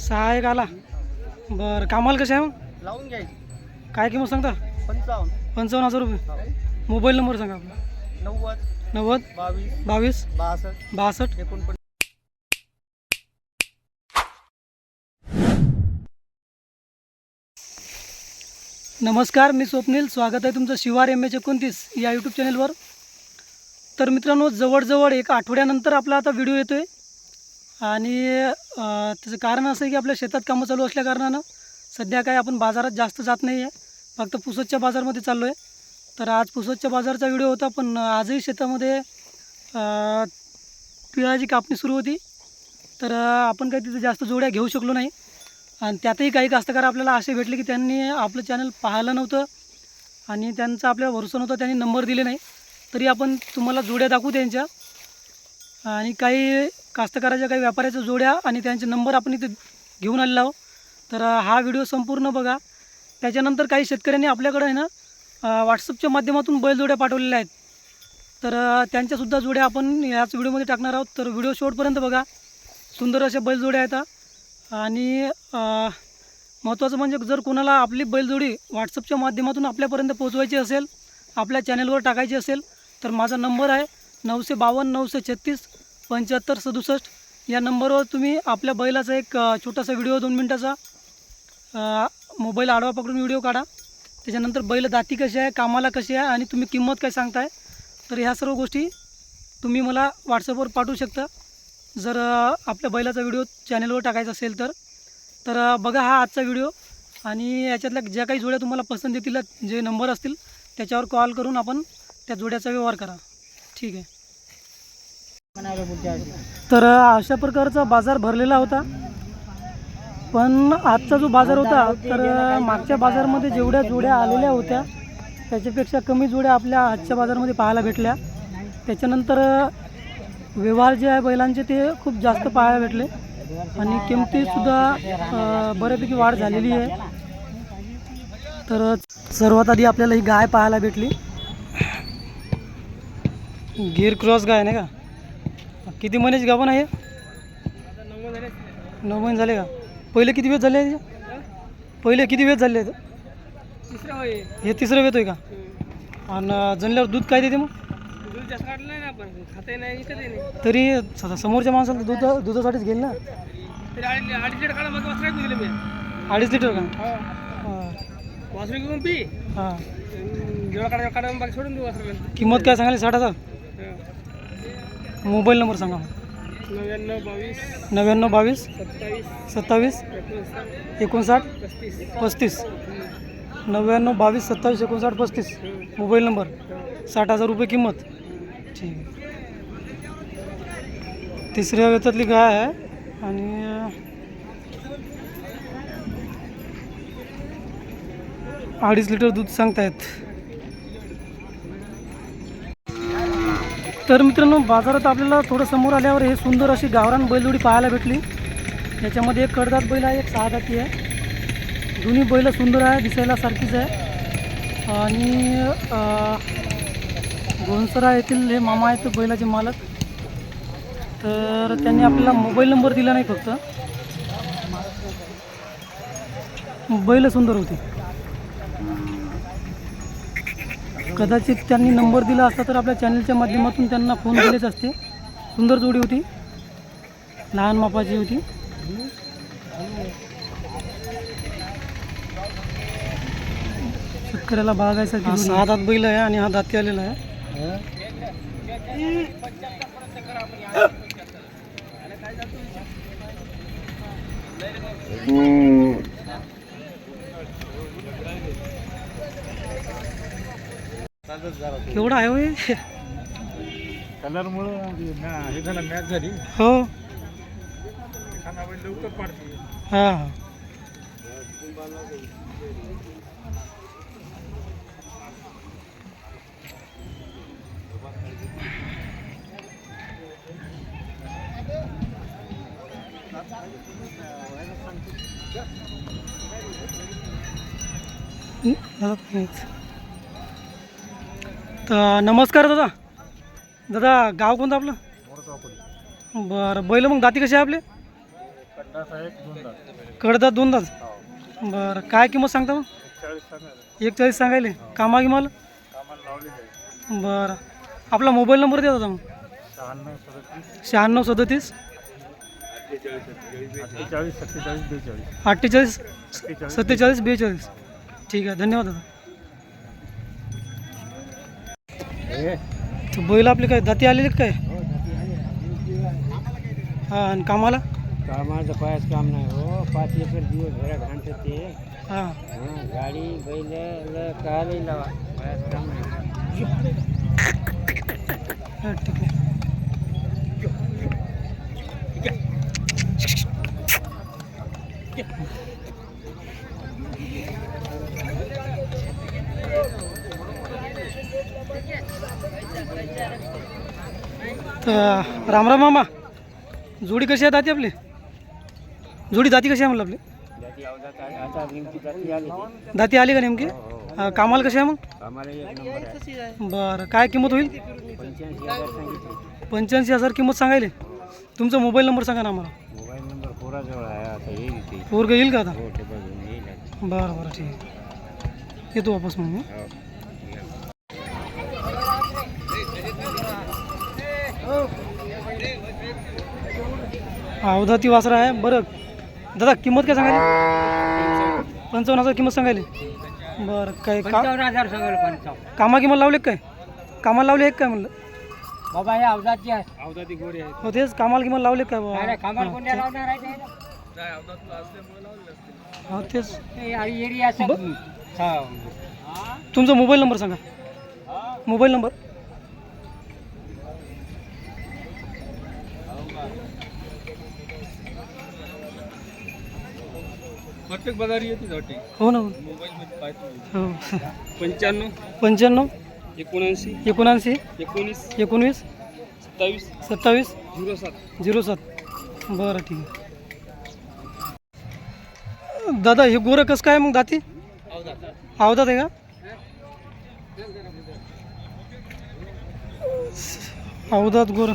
सहा एक आला बरं कामाला कसे आहे मग? लावून घ्यायची. काय किंमत सांगता? पंचावन्न. पंचावन्न हजार रुपये. मोबाईल नंबर सांगा आपला. नव्वद. नव्वद. बावीस. बावीस. बासष्ट. बासष्ट. एकोणपन्नास. नमस्कार मी स्वप्नील. स्वागत आहे तुमचं शिवार एम एच एकोणतीस या यूट्यूब चॅनलवर तर मित्रांनो जवळजवळ एक आठवड्यानंतर आपला आता व्हिडिओ येतो आहे आणि त्याचं कारण असं आहे की आपल्या शेतात कामं चालू असल्या कारणानं सध्या काय आपण बाजारात जास्त जात नाही आहे फक्त पुसदच्या बाजारमध्ये चाललो आहे तर आज पुसदच्या बाजारचा व्हिडिओ होता पण आजही शेतामध्ये पिळाची कापणी सुरू होती. तर आपण काही तिथे जास्त जोड्या घेऊ शकलो नाही. आणि त्यातही काही कास्तकार आपल्याला असे भेटले की त्यांनी आपलं चॅनल पाहिलं नव्हतं. आणि त्यांचा आपल्याला भरोसा नव्हता त्यांनी नंबर दिले नाही. तरी आपण तुम्हाला जोड्या दाखवू त्यांच्या. आणि काही कास्तकाराच्या काही व्यापाऱ्याच्या जोड्या आणि त्यांचे नंबर आपण इथे घेऊन आलेलो आहोत. तर हा व्हिडिओ संपूर्ण बघा. त्याच्यानंतर काही शेतकऱ्यांनी आपल्याकडं आहे ना व्हॉट्सअपच्या माध्यमातून बैलजोड्या पाठवलेल्या आहेत. तर त्यांच्यासुद्धा जोड्या आपण याच व्हिडिओमध्ये टाकणार आहोत. तर व्हिडिओ शेवटपर्यंत बघा. सुंदर अशा बैलजोड्या आहेत आणि महत्त्वाचं म्हणजे जर कोणाला आपली बैलजोडी व्हॉट्सअपच्या माध्यमातून आपल्यापर्यंत पोहोचवायची असेल आपल्या चॅनलवर टाकायची असेल तर माझा नंबर आहे नऊशे बावन्न नऊशे छत्तीस पंच्याहत्तर सदुसष्ट या नंबरवर तुम्ही आपल्या बैलाचा एक छोटासा व्हिडिओ दोन मिनटाचा मोबाईल आडवा पकडून व्हिडिओ काढा. त्याच्यानंतर बैल दाती कशी आहे कामाला कशी आहे आणि तुम्ही किंमत काय सांगताय तर ह्या सर्व गोष्टी तुम्ही मला व्हॉट्सअपवर पाठवू शकता. जर आपल्या बैलाचा व्हिडिओ चॅनलवर टाकायचा असेल तर तर बघा हा आजचा व्हिडिओ आणि याच्यातल्या ज्या काही जोड्या तुम्हाला पसंत येतील जे नंबर असतील त्याच्यावर कॉल करून आपण त्या जोड्याचा व्यवहार करा. ठीक आहे. तर अशा प्रकारचा बाजार भरलेला होता. पण आजचा जो बाजार होता तर मागच्या बाजारमध्ये जेवढ्या जोड्या आलेल्या होत्या त्याच्यापेक्षा कमी जोड्या आपल्या आजच्या बाजारमध्ये पाहायला भेटल्या. त्याच्यानंतर व्यवहार जे आहे बैलांचे ते खूप जास्त पाहायला भेटले. आणि किमतीसुद्धा बऱ्यापैकी वाढ झालेली आहे. तर सर्वात आधी आपल्याला ही गाय पाहायला भेटली. गिर क्रॉस गाय नाही का? किती महिन्याची गाभण आहे? नऊ महिने झाले का? पहिले किती वेळ झाले? पहिले किती वेळ झाले हे तिसरं वेळ आहे का? आणि जनल्यावर दूध काय देते मग? तरी समोरच्या माणसाला दूध दुधासाठीच घेईल ना? अडीच लिटर का? हा. किंमत काय सांगाली साठ हजार. मोबाईल नंबर सांगा नव्याण्णव बावीस नव्याण्णव बावीस सत्तावीस एकोणसाठ पस्तीस. पस्तीस नव्याण्णव बावीस सत्तावीस एकोणसाठ पस्तीस. Mobile number. साठ हजार रुपये किंमत. ठीक. आहे तिसऱ्या वेतातली गाय आहे आणि अडीच लिटर दूध सांगतायत. तर मित्रांनो बाजारात आपल्याला थोडं समोर आल्यावर हे सुंदर अशी गावरान बैलजोडी पाहायला भेटली. याच्यामध्ये एक कडदात बैल आहे एक सहा दाती आहे. दोन्ही बैल सुंदर आहे दिसायला सारखीच आहे. आणि घोणसरा येथील हे मामा आहेत बैलाचे मालक. तर त्यांनी आपल्याला मोबाईल नंबर दिला नाही फक्त. बैल सुंदर होती. कदाचित त्यांनी नंबर दिला असता तर आपल्या चॅनलच्या माध्यमातून त्यांना फोन केलेच असते. सुंदर जोडी होती. लहान मापाची होती. शेतकऱ्याला बागायसाठी सहा दात बैल आहे आणि हा दाती आलेला आहे. केवढा आहे होय? कलरमुळं हे झालं मॅच झाली. हो. लवकर पाडते. हां. हां तर नमस्कार दादा. दादा गाव कोणतं आपलं? बरं बैल मग दाती कशी आहे आपले? कडदात दोन दात बरं काय किंमत सांगता मग? एक चाळीस सांगायले. कामा गिमाल? बरं. आपला मोबाईल नंबर द्या दादा मग. शहाण्णव सदतीस. अठ्ठेचाळीस सत्तेचाळीस बेचाळीस. ठीक आहे धन्यवाद दादा. तर बैल आपले काय दाती आलेले काय? हां आणि कामाला? कामाचं पायाच काम नाही हो. पाच एकर दिवस घरात आणतात ते. हां. हां गाडी बैल कालही लावा. पायाच काम नाही. हां ठीक रामराम मामा. जोडी कशी आहे दाती आपली? जोडी जाती कशी आहे म्हणलं आपली? जाती आली- दाती आली का नेमकी? कामाला कशी आहे मग? बरं काय किंमत होईल? पंच्याऐंशी हजार किंमत सांगायले. तुमचा मोबाईल नंबर सांगा ना आम्हाला. येईल पोरग येईल का आता? आता. बरं बरं ठीक आहे. येतो वापस मग अवधाती वासरा आहे. बरं. दादा किंमत काय सांगायली? पंचावन्न हजार किंमत सांगायली. बरं काय का हजार पंचावन्न. कामा किंमत लावले काय? कामाला लावले एक काय म्हणलं? बाबा हे अवजातची आहे. गोरी आहे. हो तेच. कामाला किंमत लावले काय नाही, बाबा खांबाला कोणत्या लावणार आहे ते? हो तेच. एरिया असं हा. तुमचा मोबाईल नंबर सांगा. Mobile number? प्रत्येक बाजारी येते वाटते हो ना मोबाईल मध्ये पाहतो हो। पंच्याण्णव पंच्याण्णव एकोणऐंशी। एकोणऐंशी। एकोणीस। एकोणवीस। सत्तावीस। सत्तावीस। झिरो सात। झिरो सात। बरं ठीक आहे. दादा हे गोरं कसं काय मग दाती? आवदात आहे का? अवधात गोरं.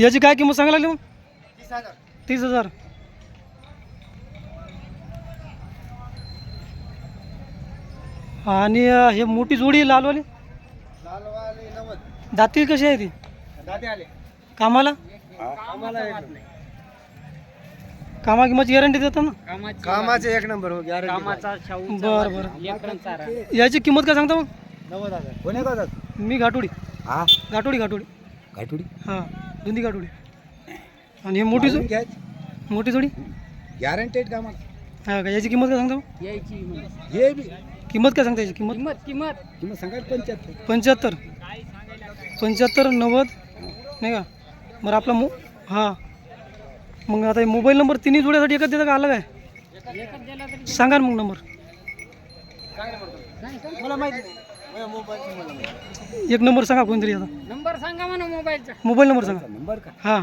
याची काय किंमत सांगायला लागली मग? तीस हजार. आणि हे मोठी जोडी लालवाली. दाती कशी आहे ती? कामाला? कामा किंमत गॅरंटी देतात ना? कामाचे एक नंबर हो बरं बरं. याची किंमत काय सांगता मग? मी घाटोडी. हा? घाटोडी घाटोडी. गाठुडी हां दुंदी घाटोडी. आणि हे मोठी जो मोठी जोडी? गॅरंटेड कामाला हा का? याची किंमत काय सांगता? यायची. हे बी. किंमत काय सांगता याची? किंमत? किंमत किंमत. किंमत सांगाल पंच्याहत्तर. पंच्याहत्तर. पंच्याहत्तर नव्वद नाही का? बरं आपला मो हां. मग आता हे मोबाईल नंबर तिन्ही जोड्यासाठी एकच देता का अलग आहे सांगा ना मग नंबर. मला माहिती नाही. मोबाईल एक नंबर सांगा कोणतरी आता. नंबर सांगा म्हणा मोबाईलचा. मोबाईल नंबर सांगा. नंबर का? हां.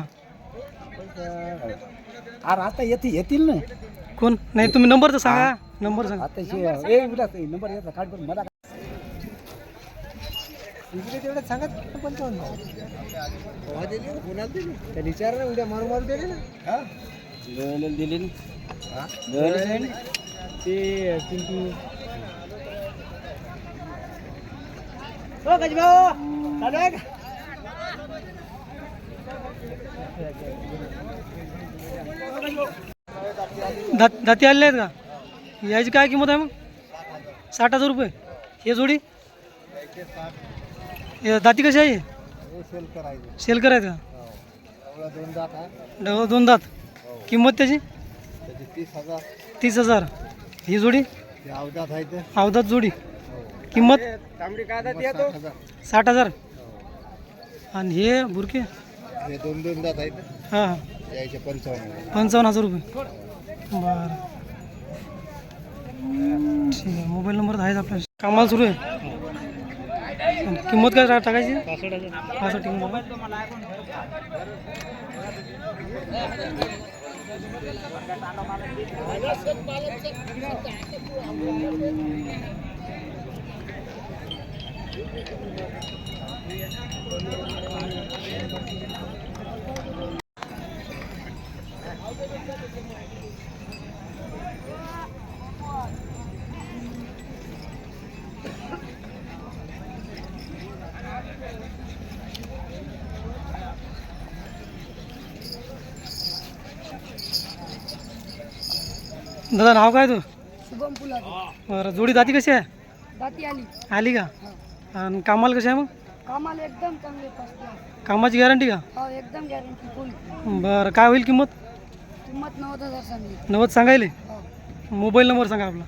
अरे आता येते येतील ना. कोण? नाही तुम्ही नंबर तर सांगा. नंबर सांगा. आता शे- ए विलास ए, नंबर येतात काढ बरं मला इकडे तेवढं सांगत पंचावन्न त्या विचार ना उद्या मारू मारू दिले ना. दिले ना. ते पिंटू. हो गजभाऊ चालू आहे का? दात दाती आलेले आहेत का? याची काय किंमत आहे मग? साठ हजार रुपये. हे जोडी? हे दाती कशी आहे? सेल करायचं. दोन दात आहे का दोन दात किंमत त्याची? तीस हजार. ही जोडी? अवदात अवधात जोडी. किंमत? साठ हजार. आणि हे बुरके? हे दोन दोन दात आहेत हां हां. यायचे पंचावन्न. पंचावन्न हजार रुपये. बरं. ठीक आहे मोबाईल नंबर तर आहेच आपल्या कामाला सुरू आहे? किंमत काय टा- टाकायची? पासष्ट किंमत. दादा नाव काय तू शुभम फुला बरं जोडी दाती कशी आहे? दाती आली. आली का? आणि कामाला कशी आहे मग? कामाला एकदम चांगले फसले कामाची गॅरंटी का? हो एकदम गॅरंटी फुल बरं काय होईल किंमत? किंमत नव्वद हजार सांगली. नव्वद सांगायले? हो. मोबाईल नंबर सांगा आपला.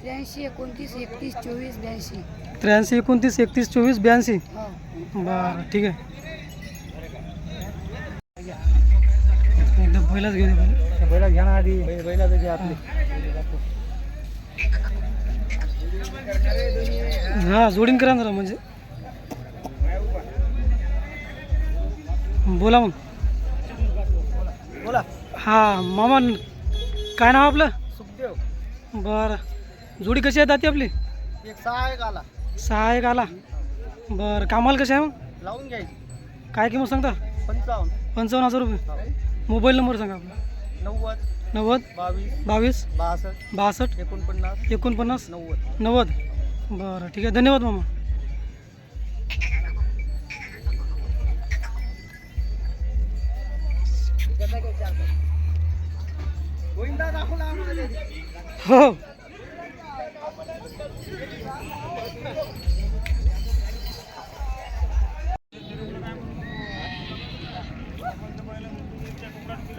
त्र्याऐंशी एकोणतीस एकतीस चोवीस ब्याऐंशी. त्र्याऐंशी एकोणतीस एकतीस चोवीस ब्याऐंशी? हो. बरं ठीक आहे. एकदा पहिलाच घेऊ दे पहिले. बैला घ्या ना आधी. बैला हा जोडीन करा ना जरा म्हणजे. बोला मग. बोला. हा मामा काय नाव आपलं? सुखदेव. बरं. जोडी कशी आहे दाती आपली? एक सहा एक आला. सहा एक आला. बरं कामाला कशी आहे मग? लावून घ्यायची. काय किंमत सांगता? पंचावन्न. पंचावन्न हजार रुपये. मोबाईल नंबर सांगा आपला. नव्वद. नव्वद. बावीस. बावीस. बासष्ट. बासष्ट. एकोणपन्नास. एकोणपन्नास. नव्वद. नव्वद. बरं ठीक आहे. धन्यवाद मामा. हो.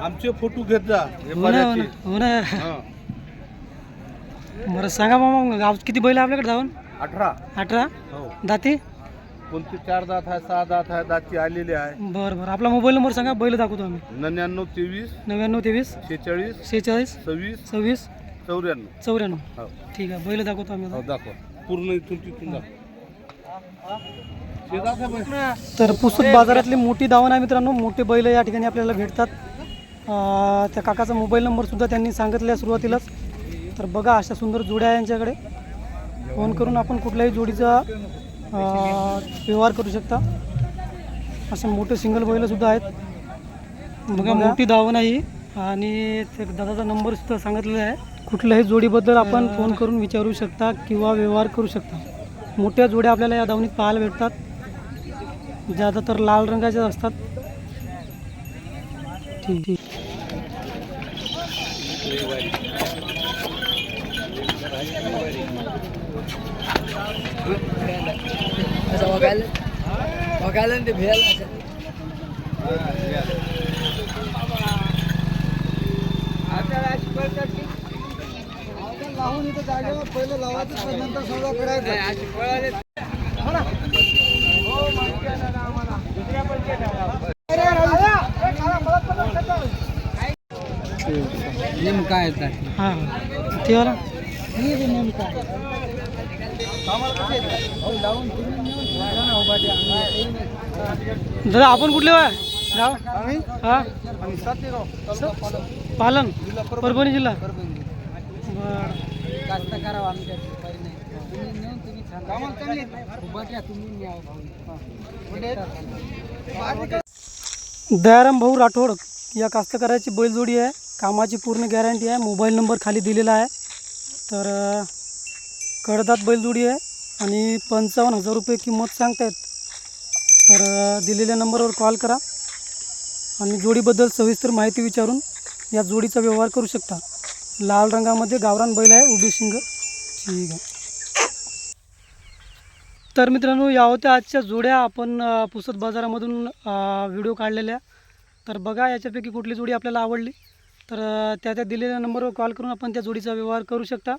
आमचे फोटो घेत जा हो ना हो ना हो ना. बरं सांगा मामा मग गाव किती बैल आपल्याकडे जाऊन? अठरा. अठरा? हो. दाती? कोणते चार दात आहे सहा दात आहे दातची आलेली आहे. बरं बरं. आपला मोबाईल नंबर सांगा बैल दाखवतो आम्ही. नव्याण्णव तेवीस नव्याण्णव तेवीस शेहेचाळीस शेहेचाळीस सव्वीस सव्वीस चौऱ्याण्णव. चौऱ्याण्णव. हो. ठीक आहे बैल दाखवतो आम्ही हो आता. दाखवा. पूर्ण इथून तिथून दाखवा. तर पुसद बाजारातली मोठी दावण आहे मित्रांनो. मोठे बैल या ठिकाणी आपल्याला भेटतात. अं, त्या काकाचा मोबाईल नंबरसुद्धा त्यांनी सांगितला आहे सुरुवातीलाच. तर बघा अशा सुंदर जोड्या आहे यांच्याकडे. फोन करून आपण कुठल्याही जोडीचा अं, व्यवहार करू शकता. असे मोठे सिंगल बैलसुद्धा आहेत. बघा मोठी दावण आहे ही. आणि ते दादाचा नंबरसुद्धा सांगितलेला आहे. कुठल्याही जोडीबद्दल आपण फोन करून विचारू शकता किंवा व्यवहार करू शकता. मोठ्या जोड्या आपल्याला या दावणीत पाहायला भेटतात. ज्यादातर लाल रंगाचे असतात. ठीक ठीक. ते लावून इथं जागेवर पहिलं लावायचं नंतर सौदा करायचा नेमका येतात हां. ते वाला नेमका दादा आपण कुठले वा गाव? हां? पालन परभणी. जिल्हा. बरं. जास्त करावं आमच्या काही नाही तुम्ही नेऊन तुम्ही सांगा उभा घ्या तुम्ही न्या दयाराम भाऊ राठोड या कास्तकाराची बैलजोडी आहे. कामाची पूर्ण गॅरंटी आहे. मोबाईल नंबर खाली दिलेला आहे. तर कडदात बैलजोडी आहे आणि पंचावन्न हजार रुपये किंमत सांगतायत. तर दिलेल्या नंबरवर कॉल करा. आणि जोडीबद्दल सविस्तर माहिती विचारून या जोडीचा व्यवहार करू शकता. लाल रंगामध्ये गावरान बैल आहे उभी शिंग. ठीक आहे. तर मित्रांनो या होत्या आजच्या जोड्या. आपण पुसत पुसद बाजारामधून व्हिडिओ काढलेल्या. तर बघा याच्यापैकी कुठली जोडी आपल्याला आवडली. तर त्या त्या दिलेल्या नंबरवर कॉल करून आपण त्या जोडीचा व्यवहार करू शकता.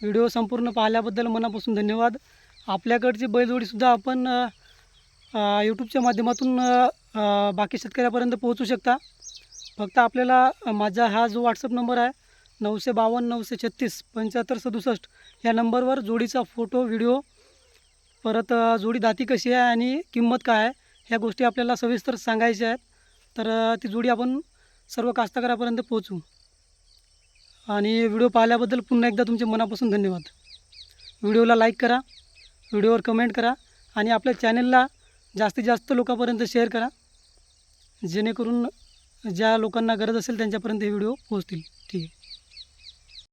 व्हिडिओ संपूर्ण पाहिल्याबद्दल मनापासून धन्यवाद. आपल्याकडची बैलजोडीसुद्धा आपण यूट्यूबच्या माध्यमातून बाकी शेतकऱ्यापर्यंत पोहोचू शकता. फक्त आपल्याला माझा हा जो व्हॉट्सअप नंबर आहे नऊशे बावन्न नऊशे छत्तीस पंच्याहत्तर सदुसष्ट या नंबरवर जोडीचा फोटो व्हिडिओ परत जोडी दाती कशी आहे आणि किंमत काय आहे ह्या गोष्टी आपल्याला सविस्तर सांगायच्या आहेत. तर ती जोडी आपण सर्व कास्तकारापर्यंत पोहोचू. आणि व्हिडिओ पाहिल्याबद्दल पुन्हा एकदा तुमचे मनापासून धन्यवाद. व्हिडिओला लाईक करा व्हिडिओवर कमेंट करा आणि आपल्या चॅनलला जास्तीत जास्त लोकांपर्यंत शेअर करा. जेणेकरून ज्या लोकांना गरज असेल त्यांच्यापर्यंत हे व्हिडिओ पोहोचतील.